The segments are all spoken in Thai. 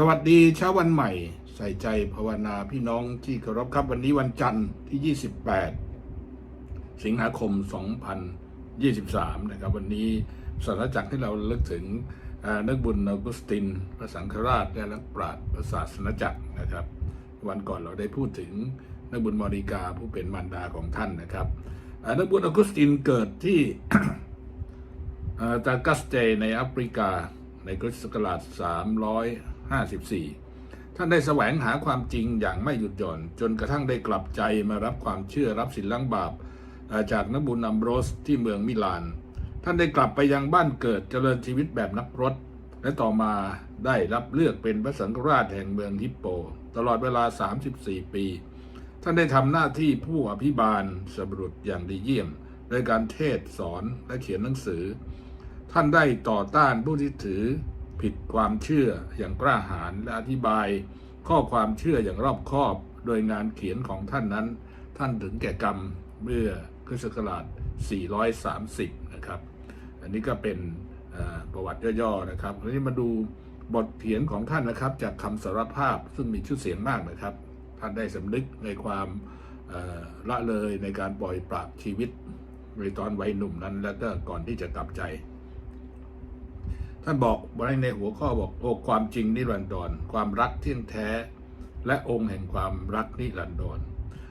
สวัสดีเช้าวันใหม่ ใส่ใจภาวนาพี่น้องที่เคารพครับวันนี้วันจันทร์ที่ 28 สิงหาคม 2023 นะครับ วันนี้สารจักรที่เราเลึกถึงนักบุญออกุสติน พระสังฆราชและนักปราชญ์พระศาสนจักรนะครับ วันก่อนเราได้พูดถึงนักบุญมอริกาผู้เป็นมารดาของท่านนะครับนักบุญออกุสตินเกิดที่ตากัสเตในแอฟริกาในคริสต์ศักราช300 54 ท่านได้แสวงหาความจริงอย่างไม่หยุดหย่อน จนกระทั่งได้กลับใจมารับความเชื่อรับสินล้างบาป จากนักบุญอัมโบรสที่เมืองมิลาน ท่านได้กลับไปยังบ้านเกิดเจริญชีวิตแบบนักรถ และต่อมาได้รับเลือกเป็นพระสังฆราชแห่งเมืองฮิปโป ตลอดเวลา 34 ปี ท่านได้ทำหน้าที่ผู้อภิบาลสบรุษอย่างดีเยี่ยมโดยการเทศสอนและเขียนหนังสือ ท่านได้ต่อต้านผู้ที่ถือ ผิดความเชื่ออย่างกล้าหาญและอธิบาย ข้อความเชื่ออย่างรอบคอบ โดยงานเขียนของท่านนั้น ท่านถึงแก่กรรมเมื่อคริสตศักราช 430 นะครับ อันนี้ก็เป็นประวัติย่อๆนะครับทีนี้มาดูบทเขียนของท่านนะครับ จากคำสารภาพซึ่งมีชื่อเสียงมากนะครับ ท่านได้สำนึกในความละเลยในการปล่อยปละชีวิตในตอนวัยหนุ่มนั้น แล้วก็ก่อนที่จะกลับใจ ท่านบอกไว้ในหัวข้อบอกโอ้ความจริงนิรันดรความรักเที่ยงแท้ และองค์แห่งความรักนิรันดร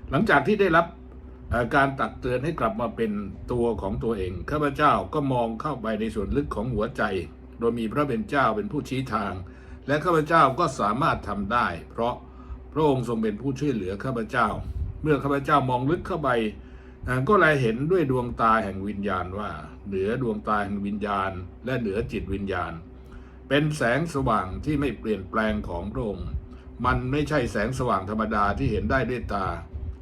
หลังจากที่ได้รับการตักเตือนให้กลับมาเป็นตัวของตัวเองข้าพเจ้าก็มองเข้าไปในส่วนลึกของหัวใจ โดยมีพระเป็นเจ้าเป็นผู้ชี้ทาง และข้าพเจ้าก็สามารถทำได้ เพราะพระองค์ทรงเป็นผู้ช่วยเหลือข้าพเจ้า เมื่อข้าพเจ้ามองลึกเข้าไป ก็เลยเห็นด้วยดวงตาแห่งวิญญาณว่า เหนือดวงตาแห่งวิญญาณ และเหนือจิตวิญญาณ เป็นแสงสว่างที่ไม่เปลี่ยนแปลงของพระองค์มันไม่ใช่แสงสว่างธรรมดาที่เห็นได้ด้วยตา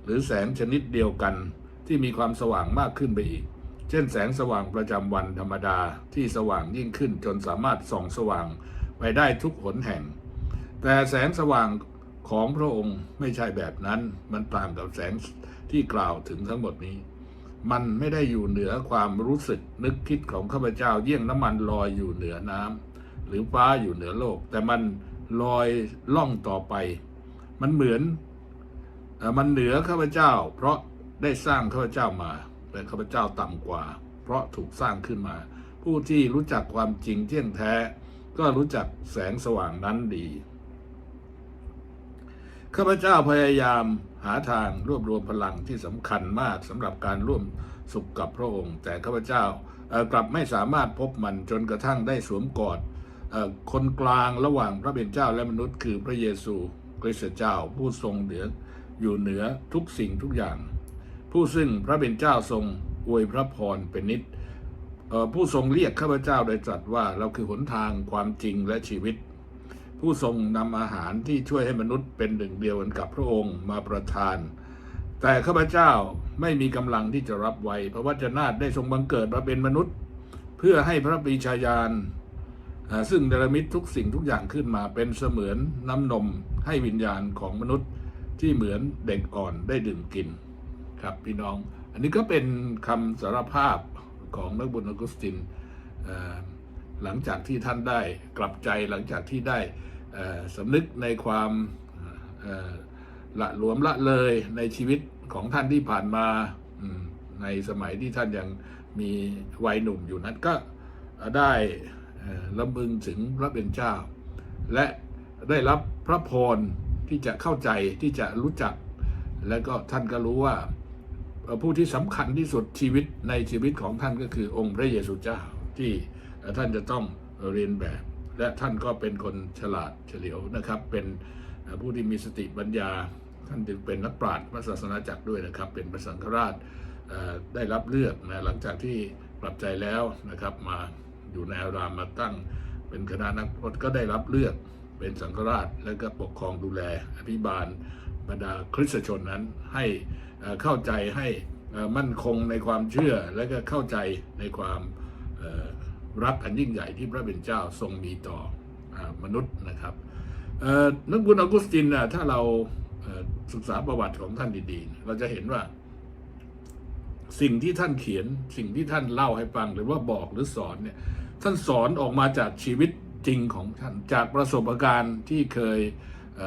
หรือแสงชนิดเดียวกันที่มีความสว่างมากขึ้นไปอีก เช่นแสงสว่างประจำวันธรรมดาที่สว่างยิ่งขึ้นจนสามารถส่องสว่างไปได้ทุกหนแห่ง แต่แสงสว่างของพระองค์ไม่ใช่แบบนั้นมันต่างกับแสง ที่กล่าวถึงทั้งหมดนี้ มันไม่ได้อยู่เหนือความรู้สึกนึกคิดของข้าพเจ้าเยี่ยงน้ำมันลอยอยู่เหนือน้ำหรือฟ้าอยู่เหนือโลก แต่มันลอยล่องต่อไป มันเหมือนมันเหนือข้าพเจ้า เพราะได้สร้างข้าพเจ้ามาแต่ข้าพเจ้าต่ำกว่า เพราะถูกสร้างขึ้นมา ผู้ที่รู้จักความจริงเที่ยงแท้ ก็รู้จักแสงสว่างนั้นดีข้าพเจ้าพยายาม หาทางรวบรวมพลังที่สำคัญมากสำหรับการร่วมสุขกับพระองค์ แต่ข้าพเจ้ากลับไม่สามารถพบมันจนกระทั่งได้สวมกอดคนกลางระหว่างพระเป็นเจ้าและมนุษย์คือพระเยซูคริสต์เจ้าผู้ทรงเหนืออยู่เหนือทุกสิ่งทุกอย่าง ผู้ซึ่งพระเป็นเจ้าทรงอวยพระพรเป็นนิดผู้ทรงเรียกข้าพเจ้าโดยตรัสว่าเราคือหนทางความจริงและชีวิต ผู้ทรงนำอาหารที่ช่วยให้มนุษย์เป็นหนึ่งเดียวกันกับพระองค์มาประทาน แต่ข้าพเจ้าไม่มีกำลังที่จะรับไว้พระวจนะได้ทรงบังเกิดมาเป็นมนุษย์ เพื่อให้พระปีชาญาณซึ่งเดรมิตทุกสิ่งทุกอย่างขึ้นมาเป็นเสมือนน้ำนมให้วิญญาณของมนุษย์ที่เหมือนเด็กอ่อนได้ดื่มกินครับพี่น้อง อันนี้ก็เป็นคำสารภาพของนักบุญอกุสตินหลังจากที่ท่านได้กลับใจหลังจากที่ได้ สำนึกในความละหลวมละเลยในชีวิตของท่านที่ผ่านมาในสมัยที่ท่านยังมีวัยหนุ่มอยู่นั้นก็ได้ลำบึงถึงพระเป็นเจ้า และได้รับพระพรที่จะเข้าใจที่จะรู้จัก และก็ท่านก็รู้ว่าผู้ที่สำคัญที่สุดชีวิตในชีวิตของท่านก็คือองค์พระเยซูเจ้าที่ท่านจะต้องเรียนแบบ และท่านก็เป็นคนฉลาดเฉลียวนะครับ เป็นผู้ที่มีสติปัญญา ท่านจึงเป็นนักปราชญ์พระศาสนาจักรด้วยนะครับ เป็นพระสังฆราชได้รับเลือกนะหลังจากที่ปรับใจแล้วนะครับมาอยู่ในอารามมาตั้ง เป็นคณะนักพรตก็ได้รับเลือกเป็นสังฆราช และก็ปกครองดูแลอภิบาลบรรดาคริสตชนนั้นให้เข้าใจให้มั่นคงในความเชื่อและก็เข้าใจในความ รักอันยิ่งใหญ่ที่พระเป็นเจ้าทรงมีต่ออมนุษย์นะครับนักบุญออกุสตินนะถ้าเราศึกษาประวัติของท่านดีๆ เราจะเห็นว่า สิ่งที่ท่านเขียน สิ่งที่ท่านเล่าให้ฟังหรือว่าบอกหรือสอนเนี่ย ท่านสอนออกมาจากชีวิตจริงของท่านจากประสบการณ์ที่เคยเ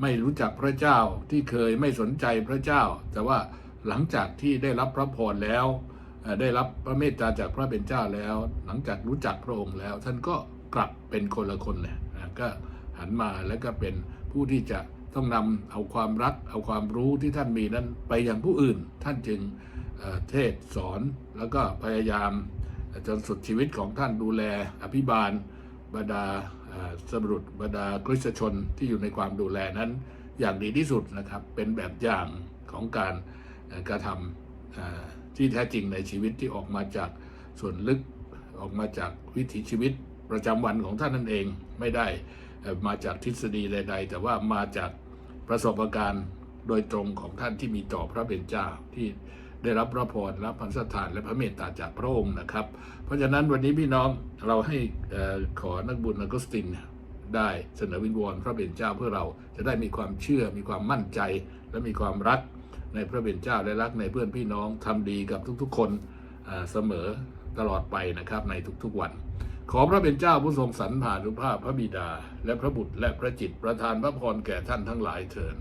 ไม่รู้จักพระเจ้าที่เคยไม่สนใจพระเจ้า แต่ว่าหลังจากที่ได้รับพระพรแล้ว ได้รับพระเมตตาจากพระเป็นเจ้าแล้ว หลังจากรู้จักพระองค์แล้ว ท่านก็กลับเป็นคนละคนเลยก็หันมาแล้วก็เป็นผู้ที่จะต้องนำเอาความรัก เอาความรู้ที่ท่านมีนั้นไปยังผู้อื่น ท่านจึงเทศสอนแล้วก็พยายามจนสุดชีวิตของท่านดูแลอภิบาลบรรดาสมรุษบรรดาคริสชนที่อยู่ในความดูแลนั้น อย่างดีที่สุดนะครับเป็นแบบอย่างของการกระทำ ที่แท้จริงในชีวิตที่ออกมาจากส่วนลึกออกมาจากวิถีชีวิตประจำวันของท่านนั่นเองไม่ได้มาจากทฤษฎีใด ๆ แต่ว่ามาจากประสบการณ์โดยตรงของท่านที่มีต่อพระเป็นเจ้าที่ได้รับพระพรรับพันสถานและพระเมตตาจากพระองค์นะครับ เพราะฉะนั้นวันนี้พี่น้องเราให้ขอนักบุญอากสตินได้เสนอวิงวอนพระเบญเจ้าเพื่อเราจะได้มีความเชื่อมีความมั่นใจ และมีความรัก ในพระเบญเจ้าและรักในเพื่อนพี่น้องทำดีกับทุกๆ คนเสมอตลอดไปนะครับในทุกๆวัน ขอพระเป็นเจ้าผู้ทรงสรรผ่านุภาพพระบิดา และพระบุตรและพระจิตประทานพระพรแก่ท่านทั้งหลายเถิด